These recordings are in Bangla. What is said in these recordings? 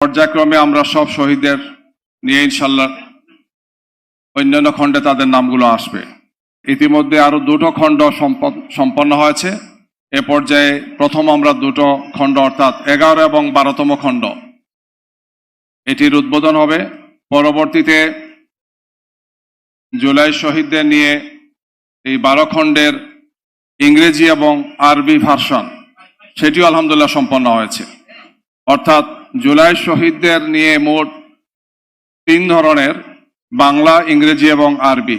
পর্যায়ক্রমে আমরা সব শহীদদের নিয়ে ইনশাল্লাহ অন্যান্য খণ্ডে তাদের নামগুলো আসবে। ইতিমধ্যে আরও দুটো খণ্ড সম্প- সম্পন্ন হয়েছে। এ পর্যায়ে প্রথম আমরা দুটো খণ্ড অর্থাৎ এগারো এবং বারোতম খণ্ড। এটির উদ্বোধন হবে। পরবর্তীতে জুলাই শহীদদের নিয়ে এই বারো খণ্ডের ইংরেজি এবং আরবি ভার্সন, সেটিও আলহামদুলিল্লাহ সম্পন্ন হয়েছে। অর্থাৎ জুলাই শহীদদের নিয়ে মোট তিন ধরনের, বাংলা, ইংরেজি এবং আরবি।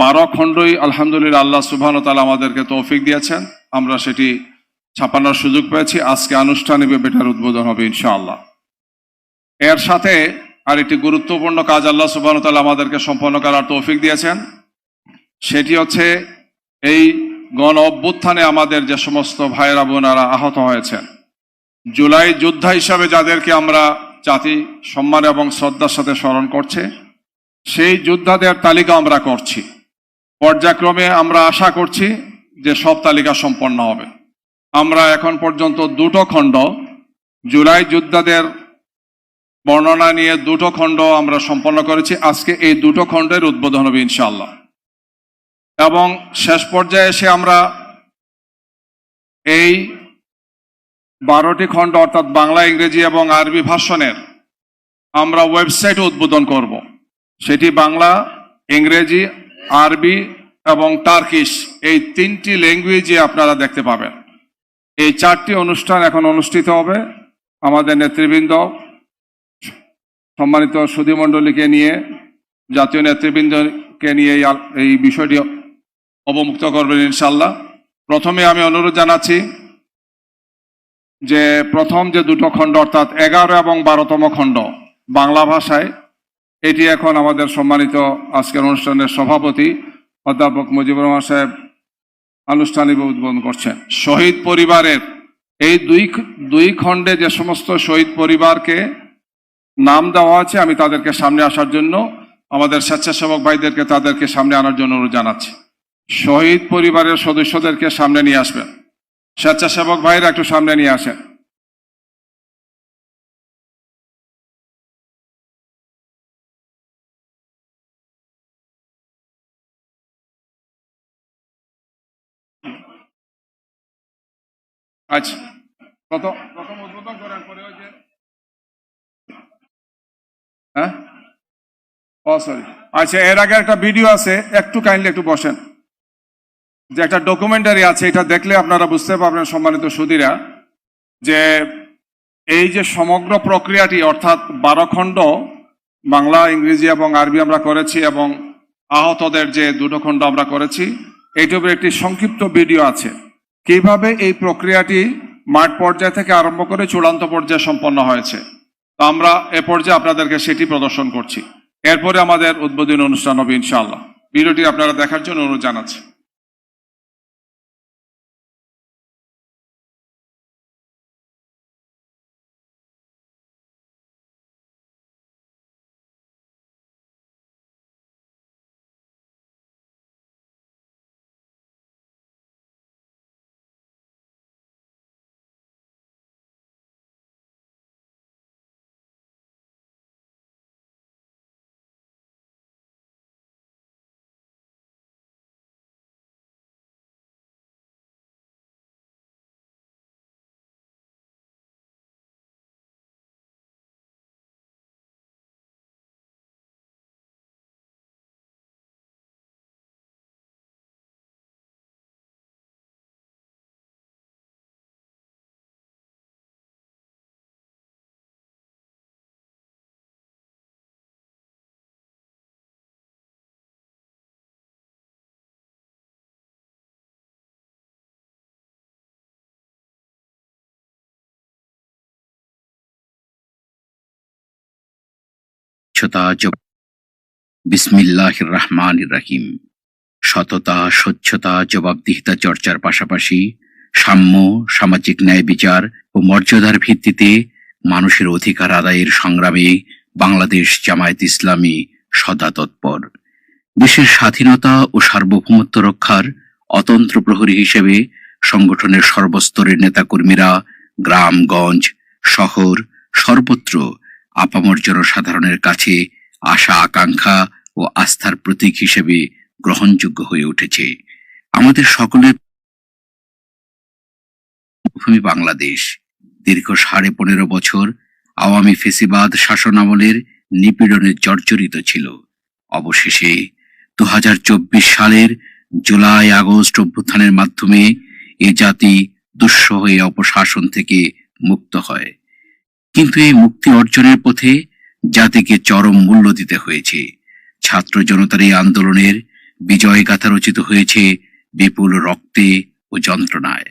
বারো খণ্ডই আলহামদুলিল্লাহ আল্লাহ সুবহান তালা আমাদেরকে তৌফিক দিয়েছেন। আমরা সেটি ছাপানোর সুযোগ পেয়েছি। আজকে আনুষ্ঠানিকভাবে এটার উদ্বোধন হবে ইনশাআল্লাহ। এর সাথে আর একটি গুরুত্বপূর্ণ কাজ আল্লাহ সুবহান তালা আমাদেরকে সম্পন্ন করার তৌফিক দিয়েছেন। সেটি হচ্ছে এই গণ অভ্যুত্থানে আমাদের যে সমস্ত ভাইয়েরা বোনেরা আহত হয়েছেন জুলাই যোদ্ধা হিসাবে যাদেরকে আমরা জাতি সম্মান এবং শ্রদ্ধার সাথে স্মরণ করছে, সেই যোদ্ধাদের তালিকা আমরা করছি। পর্যায়ক্রমে আমরা আশা করছি যে সব তালিকা সম্পন্ন হবে। আমরা এখন পর্যন্ত দুটো খণ্ড, জুলাই যোদ্ধাদের বর্ণনা নিয়ে দুটো খণ্ড আমরা সম্পন্ন করেছি। আজকে এই দুটো খণ্ডের উদ্বোধন হবে ইনশাআল্লাহ। এবং শেষ পর্যায়ে এসে আমরা এই বারোটি খণ্ড অর্থাৎ বাংলা, ইংরেজি এবং আরবি ভাষণের আমরা ওয়েবসাইট উদ্বোধন করব। সেটি বাংলা, ইংরেজি, আরবি এবং টার্কিশ এই তিনটি ল্যাঙ্গুয়েজে আপনারা দেখতে পাবেন। এই চারটি অনুষ্ঠান এখন অনুষ্ঠিত হবে। আমাদের নেতৃবৃন্দ, সম্মানিত সুধীমণ্ডলীকে নিয়ে, জাতীয় নেতৃবৃন্দকে নিয়ে এই বিষয়টি অবমুক্ত করবেন ইনশাল্লাহ প্রথমে আমি অনুরোধ জানাচ্ছি যে প্রথম যে দুটো খণ্ড, অর্থাৎ এগারো এবং বারোতম খণ্ড বাংলা ভাষায়, এটি এখন আমাদের সম্মানিত আজকের অনুষ্ঠানের সভাপতি অধ্যাপক মুজিবুর রহমান সাহেব আনুষ্ঠানিক উদ্বোধন করছেন। শহীদ পরিবারের এই দুই দুই খণ্ডে যে সমস্ত শহীদ পরিবারকে নাম দেওয়া আছে, আমি তাদেরকে সামনে আসার জন্য, আমাদের স্বেচ্ছাসেবক ভাইদেরকে তাদেরকে সামনে আনার জন্য অনুরোধ জানাচ্ছি। শহীদ পরিবারের সদস্যদেরকে সামনে নিয়ে আসবেন। স্বেচ্ছাসেবক ভাইরা একটু সামনে নিয়ে আসেন। আচ্ছা প্রথম প্রথম উদ্বোধন করার পরে ওই যে হ্যাঁ? ও সরি আচ্ছা এর আগে একটা ভিডিও আছে, একটু কাইন্ডলি একটু বসেন। যে একটা ডকুমেন্টারি আছে, এটা দেখলে আপনারা বুঝতে পারবেন সম্মানিত সুধীরা, যে এই যে সমগ্র প্রক্রিয়াটি, অর্থাৎ বারো খণ্ড, বাংলা, ইংরেজি এবং আরবি আমরা করেছি এবং আহতদের যে দুটো খণ্ড আমরা করেছি এইটুকুর একটি সংক্ষিপ্ত ভিডিও আছে। কীভাবে এই প্রক্রিয়াটি মাঠ পর্যায় থেকে আরম্ভ করে চূড়ান্ত পর্যায়ে সম্পন্ন হয়েছে? তো আমরা এ পর্যায়ে আপনাদেরকে সেটি প্রদর্শন করছি। এরপরে আমাদের উদ্বোধনী অনুষ্ঠান হবে ইনশাআল্লাহ। ভিডিওটি আপনারা দেখার জন্য অনুরোধ জানাচ্ছি। স্বচ্ছতা জব- বিসমিল্লাহির রহমান রাহিম। সততা, স্বচ্ছতা, জবাবদিহিতা চর্চার পাশাপাশি সাম্য, সামাজিক ন্যায় বিচার ও মর্যাদার ভিত্তিতে মানুষের অধিকার আদায়ের সংগ্রামে বাংলাদেশ জামায়াত ইসলামী সদা তৎপর। দেশের স্বাধীনতা ও সার্বভৌমত্ব রক্ষার অতন্ত্র প্রহরী হিসেবে সংগঠনের সর্বস্তরের নেতাকর্মীরা গ্রামগঞ্জ শহর সর্বত্র আপামর জনসাধারণের কাছে আশা, আকাঙ্ক্ষা ও আস্থার প্রতীক হিসেবে গ্রহণযোগ্য হয়ে উঠেছে। আমাদের সকলের ভূমি বাংলাদেশ। দীর্ঘ সাড়ে পনেরো বছর আওয়ামী ফেসিবাদ শাসনামলের নিপীড়নে জর্জরিত ছিল। অবশেষে দু হাজার চব্বিশ সালের জুলাই, আগস্ট অভ্যুত্থানের মাধ্যমে এ জাতি দুঃসহ অপশাসন থেকে মুক্ত হয়। কিন্তু এই মুক্তি অর্জনের পথে জাতিকে চরম মূল্য দিতে হয়েছে। ছাত্র জনতার এই আন্দোলনের বিজয় গাথা রচিত হয়েছে বিপুল রক্তে ও যন্ত্রণায়।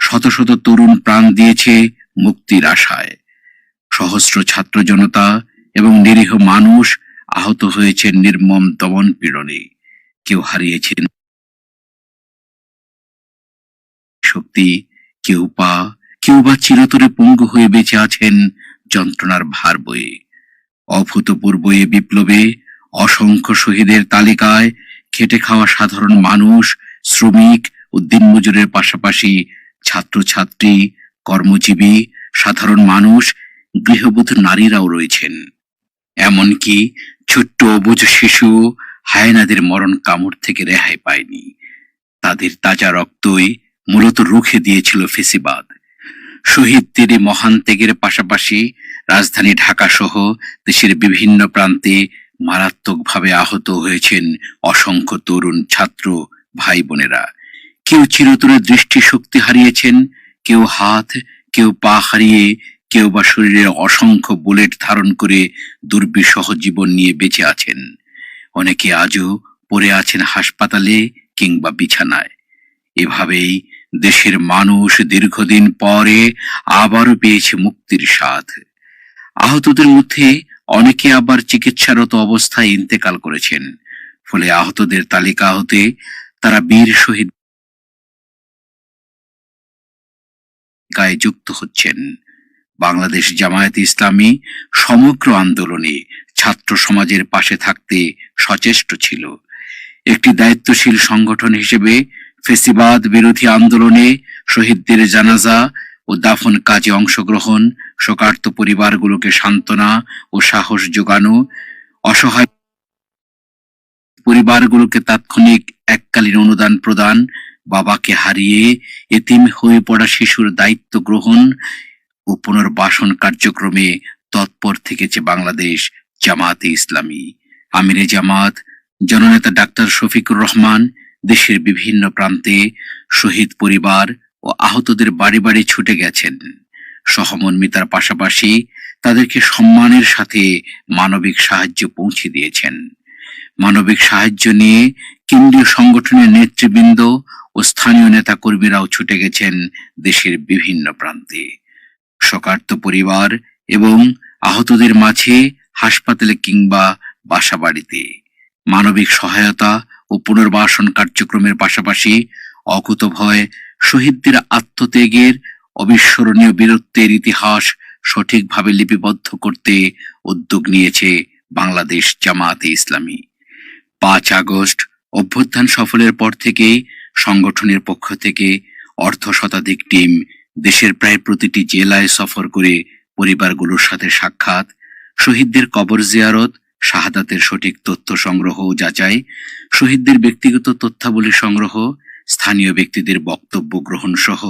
শত শত তরুণ প্রাণ দিয়েছে মুক্তির আশায়। সহস্র ছাত্র জনতা এবং নিরীহ মানুষ আহত হয়েছে নির্মম দমন পীড়নে। কেউ হারিয়েছেন শক্তি, কেউ পা কেউ বা চিরতরে পঙ্গু হয়ে বেঁচে আছেন যন্ত্রণার ভার বয়ে। অভূতপূর্ব এ বিপ্লবে অসংখ্য শহীদের তালিকায় খেটে খাওয়া সাধারণ মানুষ, শ্রমিক ও দিনমজুরের পাশাপাশি ছাত্রছাত্রী, কর্মজীবী, সাধারণ মানুষ, গৃহবধূ নারীরাও রয়েছেন। এমনকি ছোট্ট অবুজ শিশু হায়নাদের মরণ কামড় থেকে রেহাই পায়নি। তাদের তাজা রক্তই মূলত রুখে দিয়েছিল ফেসিবাদ। শহীদদের এই মহান ত্যাগের পাশাপাশি রাজধানী ঢাকা সহ দেশের বিভিন্ন প্রান্তে মারাত্মকভাবে আহত হয়েছেন অসংখ্য তরুণ ছাত্র ভাই বোনেরা। কেউ চিরতরে দৃষ্টিশক্তি হারিয়েছেন, কেউ হাত, কেউ পা হারিয়ে, কেউ বা শরীরে অসংখ্য বুলেট ধারণ করে দুর্বিষহ জীবন নিয়ে বেঁচে আছেন। অনেকে আজও পড়ে আছেন হাসপাতালে কিংবা বিছানায়। এভাবেই দেশের মানুষ দীর্ঘদিন পরে আবারও পেয়েছে মুক্তির স্বাদ। আহতদের মধ্যে অনেকে আবার চিকিৎসারত অবস্থায় ইন্তেকাল করেছেন। ফলে আহতদের তালিকা হতে তারা বীর শহীদ গায়ে যুক্ত হচ্ছেন। বাংলাদেশ জামায়াত ইসলামী সমগ্র আন্দোলনে ছাত্র সমাজের পাশে থাকতে সচেষ্ট ছিল। একটি দায়িত্বশীল সংগঠন হিসেবে ফেসিবাদ বিরোধী আন্দোলনে শহীদদের জানাজা ও দাফন কাজে অংশগ্রহণ, শোকার্ত পরিবারগুলোকে সান্ত্বনা ও সাহস যোগানো, অসহায় পরিবারগুলোকে তাৎক্ষণিক এককালীন অনুদান প্রদান, বাবাকে হারিয়ে এতিম হয়ে পড়া শিশুর দায়িত্ব গ্রহণ ও পুনর্বাসন কার্যক্রমে তৎপর থেকেছে বাংলাদেশ জামাতে ইসলামী। আমিরে জামাত, জননেতা ডাক্তার শফিকুর রহমান দেশের বিভিন্ন প্রান্তে শহীদ পরিবার ও আহতদের বাড়ি বাড়ি ছুটে গেছেন। সহমর্মিতার পাশাপাশি তাদেরকে সম্মানের সাথে মানবিক সাহায্য পৌঁছে দিয়েছেন। মানবিক সাহায্য নিয়ে কেন্দ্রীয় সংগঠনের নেতৃবৃন্দ ও স্থানীয় নেতা কর্মীরাও ছুটে গেছেন দেশের বিভিন্ন প্রান্তে। শোকার্ত পরিবার এবং আহতদের মাঝে হাসপাতালে কিংবা বাসাবাড়িতে মানবিক সহায়তা ও পুনর্বাসন কার্যক্রমের পাশাপাশি অকুতভয় শহীদদের আত্মত্যাগের অবিস্মরণীয় বীরত্বের ইতিহাস সঠিকভাবে লিপিবদ্ধ করতে উদ্যোগ নিয়েছে বাংলাদেশ জামায়াতে ইসলামী। পাঁচ আগস্ট অভ্যুত্থান সফলের পর থেকে সংগঠনের পক্ষ থেকে অর্ধ শতাধিক টিম দেশের প্রায় প্রতিটি জেলায় সফর করে পরিবারগুলোর সাথে সাক্ষাৎ, শহীদদের কবর জিয়ারত শাহাদাতের সঠিক তথ্য সংগ্রহ ও যাচাই, শহীদদের ব্যক্তিগত তথ্যাবলী সংগ্রহ, স্থানীয় ব্যক্তিদের বক্তব্য গ্রহণ সহ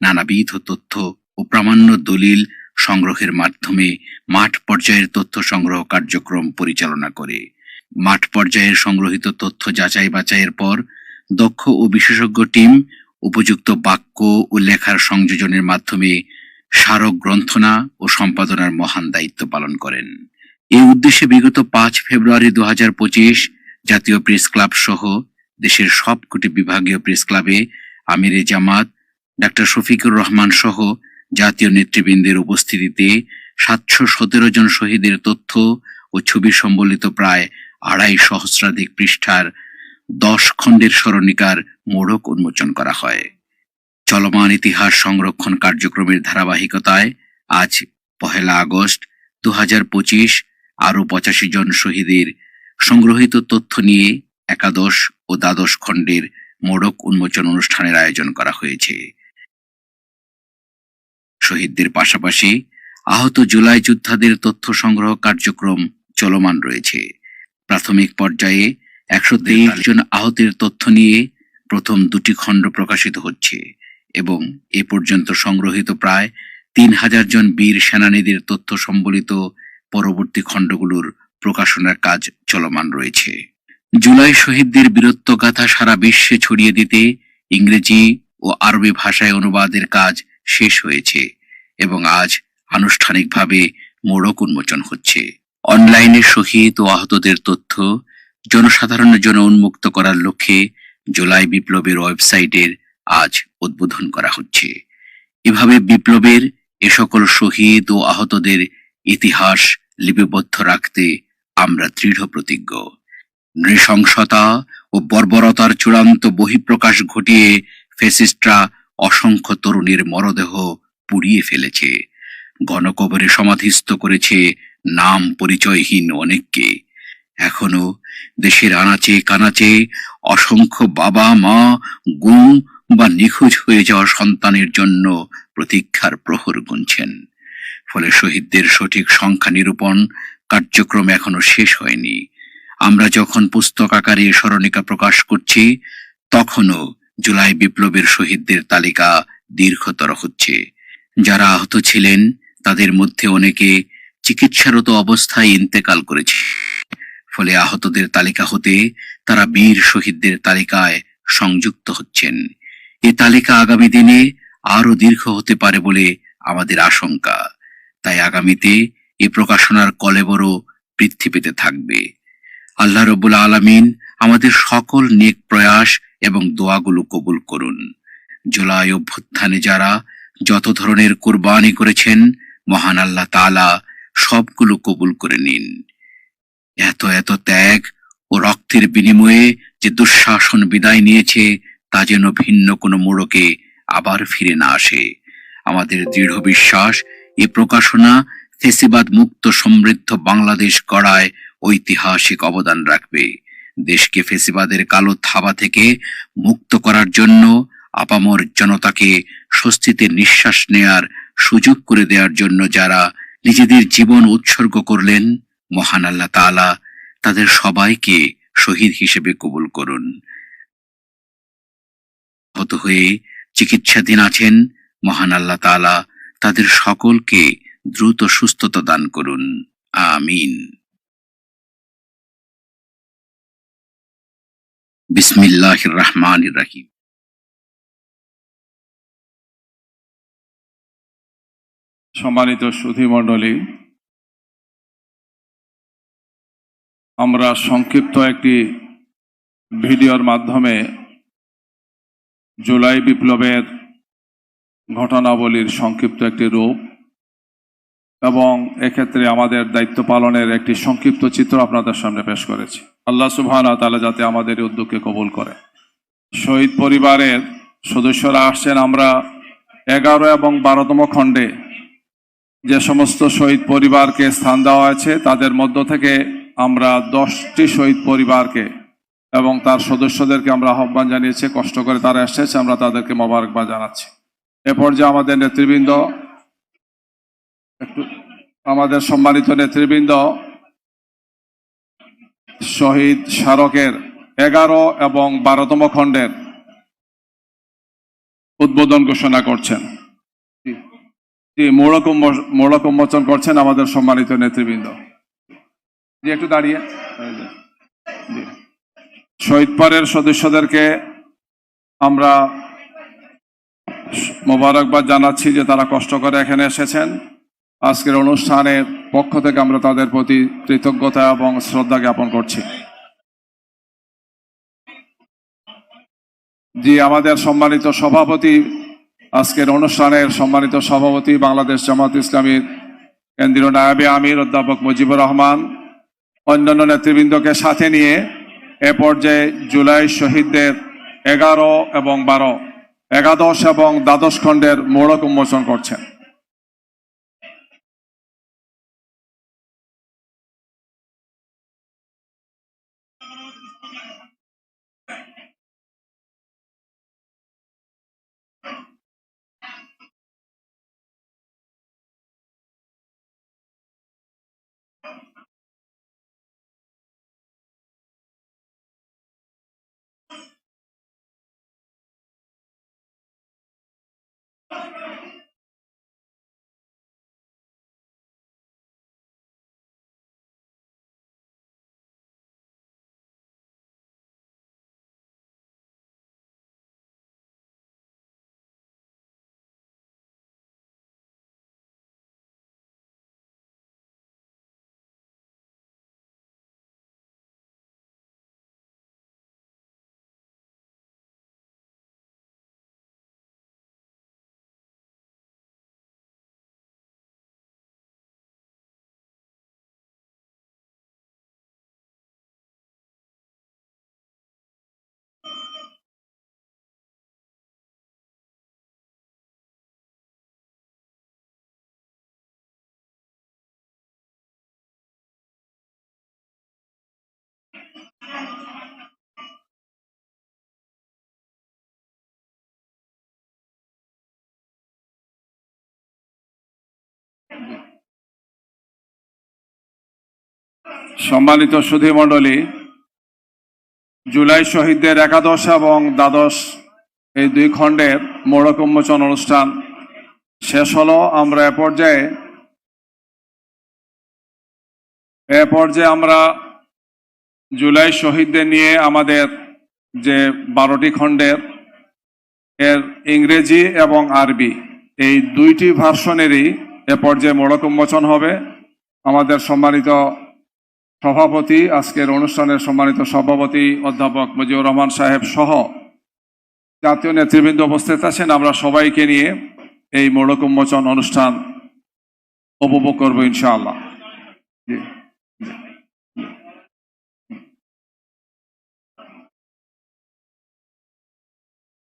নানাবিধ তথ্য ও প্রামাণ্য দলিল সংগ্রহের মাধ্যমে মাঠ পর্যায়ের তথ্য সংগ্রহ কার্যক্রম পরিচালনা করে। মাঠ পর্যায়ের সংগ্রহিত তথ্য যাচাই বাছাইয়ের পর দক্ষ ও বিশেষজ্ঞ টিম উপযুক্ত বাক্য ও লেখার সংযোজনের মাধ্যমে স্মারক গ্রন্থনা ও সম্পাদনার মহান দায়িত্ব পালন করেন। এই উদ্দেশ্যে বিগত পাঁচ ফেব্রুয়ারি দু হাজার পঁচিশ জাতীয় প্রেস ক্লাব সহ দেশের সবকটি বিভাগীয় প্রেস ক্লাবে আমিরে জামাত, ডাক্তার শফিকুর রহমান সহ জাতীয় নেতৃবৃন্দের উপস্থিতিতে সাতশো সতেরো জন শহীদের তথ্য ও ছবি সম্বলিত প্রায় আড়াই সহস্রাধিক পৃষ্ঠার দশ খণ্ডের স্মরণিকার মোড়ক উন্মোচন করা হয়। চলমান ইতিহাস সংরক্ষণ কার্যক্রমের ধারাবাহিকতায় আজ পহেলা আগস্ট দু হাজার পঁচিশ আরও পঁচাশি জন শহীদের সংগ্রহিত তথ্য নিয়ে একাদশ ও দ্বাদশ খণ্ডের মোড়ক উন্মোচন অনুষ্ঠানের আয়োজন করা হয়েছে। শহীদদের পাশাপাশি আহত জুলাই যোদ্ধাদের তথ্য সংগ্রহ কার্যক্রম চলমান রয়েছে। প্রাথমিক পর্যায়ে একশো তেইশ জন আহতের তথ্য নিয়ে প্রথম দুটি খণ্ড প্রকাশিত হচ্ছে এবং এ পর্যন্ত সংগ্রহীত প্রায় তিন হাজার জন বীর সেনানীদের তথ্য সম্বলিত পরবর্তী খণ্ডগুলোর প্রকাশনার কাজ চলমান রয়েছে। জুলাই শহীদদের বীরত্ব বীরত্বগাথা সারা বিশ্বে ছড়িয়ে দিতে ইংরেজি ও আরবি ভাষায় অনুবাদের কাজ শেষ হয়েছে এবং আজ আনুষ্ঠানিকভাবে মোড়ক উন্মোচন হচ্ছে। অনলাইনে শহীদ ও আহতদের তথ্য জনসাধারণের জন্য উন্মুক্ত করার লক্ষ্যে জুলাই বিপ্লবের ওয়েবসাইটের আজ উদ্বোধন করা হচ্ছে। এভাবে বিপ্লবের এ সকল শহীদ ও আহতদের ইতিহাস লিপিবদ্ধ রাখতে আমরা দৃঢ় প্রতিজ্ঞ। নৃশংসতা ও বর্বরতার চূড়ান্ত বহিঃপ্রকাশ ঘটিয়ে ফেসিস্টরা অসংখ্য তরুণীর মরদেহ পুড়িয়ে ফেলেছে। গণকবরে সমাধিস্থ করেছে নাম পরিচয়হীন অনেককে। এখনও দেশের আনাচে কানাচে অসংখ্য বাবা, মা, গুম বা নিখোঁজ হয়ে যাওয়া সন্তানের জন্য প্রতীক্ষার প্রহর গুনছেন। ফলে শহীদদের সঠিক সংখ্যা নিরূপণ কার্যক্রম এখনও শেষ হয়নি। আমরা যখন পুস্তক আকারে স্মরণিকা প্রকাশ করছি, তখনও জুলাই বিপ্লবের শহীদদের তালিকা দীর্ঘতর হচ্ছে। যারা আহত ছিলেন, তাদের মধ্যে অনেকে চিকিৎসারত অবস্থায় ইন্তেকাল করেছে। ফলে আহতদের তালিকা হতে তারা বীর শহীদদের তালিকায় সংযুক্ত হচ্ছেন। এ তালিকা আগামী দিনে আরও দীর্ঘ হতে পারে বলে আমাদের আশঙ্কা। তাই আগামীতে এ প্রকাশনার কলেবরও বৃদ্ধি পেতে থাকবে। আল্লাহ রবুল আলামিন আমাদের সকল নেক প্রয়াস এবং দোয়াগুলো কবুল করুন। জুলাই অভ্যুত্থানে যারা যত ধরনের কোরবানি করেছেন, মহান আল্লাহ তাআলা সবগুলো কবুল করে নিন। এত এত ত্যাগ ও রক্তের বিনিময়ে যে দুঃশাসন বিদায় নিয়েছে, তা যেন ভিন্ন কোনো মোড়কে আবার ফিরে না আসে। আমাদের দৃঢ় বিশ্বাস এ প্রকাশনা ফেসিবাদ মুক্ত সমৃদ্ধ বাংলাদেশ গড়ায় ঐতিহাসিক অবদান রাখবে। দেশকে ফেসিবাদের কালো থাবা থেকে মুক্ত করার জন্য আপামর জনতাকে স্বস্তিতে নিঃশ্বাস নেয়ার সুযোগ করে দেওয়ার জন্য যারা নিজেদের জীবন উৎসর্গ করলেন, মহান আল্লাহ তাআলা তাদের সবাইকে শহীদ হিসেবে কবুল করুন। হত হয়ে চিকিৎসাধীন আছেন মহান আল্লাহ তাআলা তাদের সকলকে দ্রুত সুস্থতা দান করুন। আমিন। বিসমিল্লাহ রহমানির রহিম সম্মানিত সুধী মণ্ডলী আমরা সংক্ষিপ্ত একটি ভিডিওর মাধ্যমে জুলাই বিপ্লবের ঘটনাবলীর সংক্ষিপ্ত একটি রূপ এবং এক্ষেত্রে আমাদের দায়িত্ব পালনের একটি সংক্ষিপ্ত চিত্র আপনাদের সামনে পেশ করেছি। আল্লাহ সুবহানাহু ওয়া তাআলা যাতে আমাদের উদ্যোগকে কবুল করে। শহীদ পরিবারের সদস্যরা আসছেন আমরা এগারো এবং বারোতম খণ্ডে। যে সমস্ত শহীদ পরিবারকে স্থান দেওয়া হয়েছে, তাদের মধ্য থেকে আমরা দশটি শহীদ পরিবারকে এবং তার সদস্যদেরকে আমরা আহ্বান জানিয়েছি, কষ্ট করে তারা এসেছে, আমরা তাদেরকে মোবারকবাদ জানাচ্ছি। এ পর্যায়ে আমাদের নেতৃবৃন্দ আমাদের সম্মানিত নেতৃবৃন্দ, শহীদ স্মারকের এগারো এবং বারোতম খণ্ডের উদ্বোধন ঘোষণা করছেন জি উন্মোচন করছেন আমাদের সম্মানিত নেতৃবৃন্দ জি, একটু দাঁড়িয়ে। শহীদ পরের সদস্যদেরকে আমরা মোবারকবাদ জানাচ্ছি যে তারা কষ্ট করে এখানে এসেছেন। আজকের অনুষ্ঠানের পক্ষ থেকে আমরা তাদের প্রতি কৃতজ্ঞতা এবং শ্রদ্ধা জ্ঞাপন করছি। জি, আমাদের সম্মানিত সভাপতি, আজকের অনুষ্ঠানের সম্মানিত সভাপতি বাংলাদেশ জামাত ইসলামীর কেন্দ্রীয় নায়াবে আমির অধ্যাপক মুজিবুর রহমান, অন্যান্য নেতৃবৃন্দকে সাথে নিয়ে এ পর্যায়ে জুলাই শহীদদের এগারো এবং বারো একাদশ এবং দ্বাদশ খণ্ডের মোড়ক উন্মোচন করছেন। সম্মানিত সুধী মণ্ডলী জুলাই শহীদদের একাদশ এবং দ্বাদশ এই দুই খণ্ডের মোড়ক উন্মোচন অনুষ্ঠান শেষ হলো। আমরা এ পর্যায়ে এ পর্যায়ে আমরা জুলাই শহীদদের নিয়ে আমাদের যে বারোটি খণ্ডের এর ইংরেজি এবং আরবি, এই দুইটি ভার্সনেরই এ পর্যায়ে মোড়ক উন্মোচন হবে। আমাদের সম্মানিত সভাপতি, আজকের অনুষ্ঠানের সম্মানিত সভাপতি অধ্যাপক মুজিবুর রহমান সাহেব সহ জাতীয় নেতৃবৃন্দ উপস্থিত আছেন। আমরা সবাইকে নিয়ে এই মোড়ক উন্মোচন অনুষ্ঠান উপভোগ করব ইনশাআল্লাহ।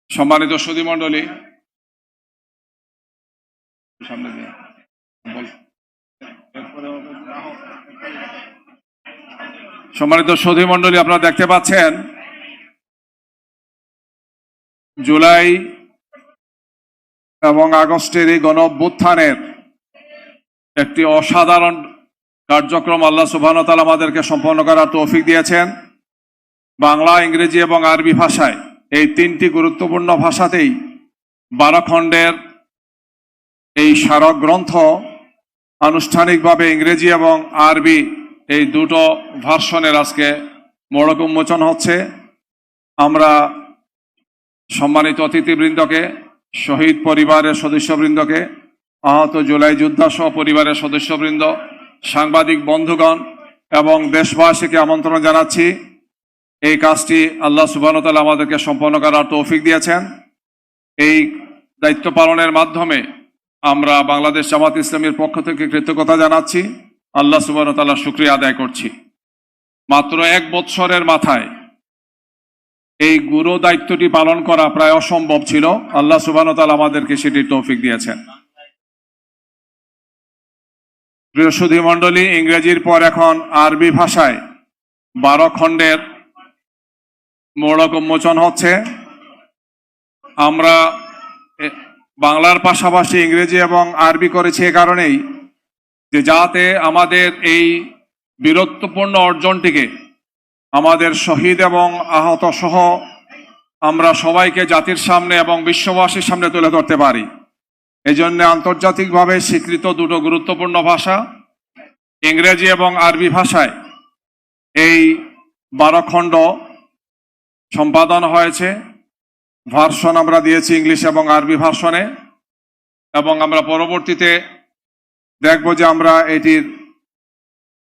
সম্মানিত সুধী মণ্ডলী সামনে দিয়ে। সম্মানিত সুধী মন্ডলী আপনারা দেখতে পাচ্ছেন, জুলাই এবং আগস্টের এই গণ অভ্যুত্থানের একটি অসাধারণ কার্যক্রম আল্লাহ সুবহান তাআলা আমাদেরকে সম্পন্ন করার তৌফিক দিয়েছেন। বাংলা, ইংরেজি এবং আরবি ভাষায় এই তিনটি গুরুত্বপূর্ণ ভাষাতেই বারো খণ্ডের এই স্মারক গ্রন্থ আনুষ্ঠানিকভাবে ইংরেজি এবং আরবি এই দুটো ভার্সনের আজকে মোড়ক উন্মোচন হচ্ছে। আমরা সম্মানিত অতিথিবৃন্দকে, শহীদ পরিবারের সদস্যবৃন্দকে, আহত জুলাই যোদ্ধা সহ পরিবারের সদস্যবৃন্দ, সাংবাদিক বন্ধুগণ এবং দেশবাসীকে আমন্ত্রণ জানাচ্ছি। এই কাজটি আল্লাহ সুবাহতাল আমাদেরকে সম্পন্ন করার তৌফিক দিয়েছেন। এই দায়িত্ব পালনের মাধ্যমে আমরা বাংলাদেশ জামাত ইসলামের পক্ষ থেকে কৃতজ্ঞতা জানাচ্ছি। আল্লাহ সুবাহ তাল্লাহ শুক্রিয়া আদায় করছি। মাত্র এক বৎসরের মাথায় এই গুরু দায়িত্বটি পালন করা প্রায় অসম্ভব ছিল। আল্লাহ সুবাহ তাল আমাদেরকে সেটির তৌফিক দিয়েছেন। সুধী মণ্ডলী, ইংরেজির পর এখন আরবি ভাষায় বারো খণ্ডের মোড়ক উন্মোচন হচ্ছে। আমরা বাংলার পাশাপাশি ইংরেজি এবং আরবি করেছি এ কারণেই যে যাতে আমাদের এই বীরত্বপূর্ণ অর্জনটিকে আমাদের শহীদ এবং আহত সহ আমরা সবাইকে জাতির সামনে এবং বিশ্ববাসীর সামনে তুলে ধরতে পারি। এই জন্য আন্তর্জাতিকভাবে স্বীকৃত দুটো গুরুত্বপূর্ণ ভাষা, ইংরেজি এবং আরবি ভাষায় এই বারো খণ্ড সম্পাদন হয়েছে। ভার্সন আমরা দিয়েছি ইংলিশ এবং আরবি ভার্সনে। এবং আমরা পরবর্তীতে দেখব যে আমরা এটির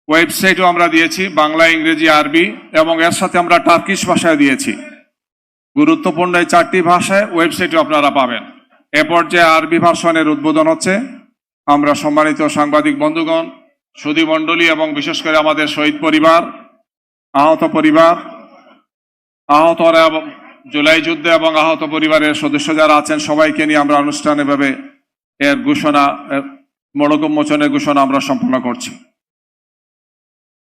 ওয়েবসাইটও আমরা দিয়েছি, বাংলা, ইংরেজি, আরবি, এবং এর সাথে আমরা টার্কিশ ভাষায় দিয়েছি। গুরুত্বপূর্ণ এই চারটি ভাষায় ওয়েবসাইটও আপনারা পাবেন। এ পর্যায়ে আরবি ভার্সনের উদ্বোধন হচ্ছে। আমরা সম্মানিত সাংবাদিক বন্ধুগণ, সুধী মণ্ডলী এবং বিশেষ করে আমাদের শহীদ পরিবার, আহত পরিবার, আহতরা জুলাই যুদ্ধে এবং আহত পরিবারের সদস্য যারা আছেন, সবাইকে নিয়ে আমরা আনুষ্ঠানিকভাবে এর ঘোষণা মোড়ক উন্মোচনের ঘোষণা আমরা সম্পন্ন করছি।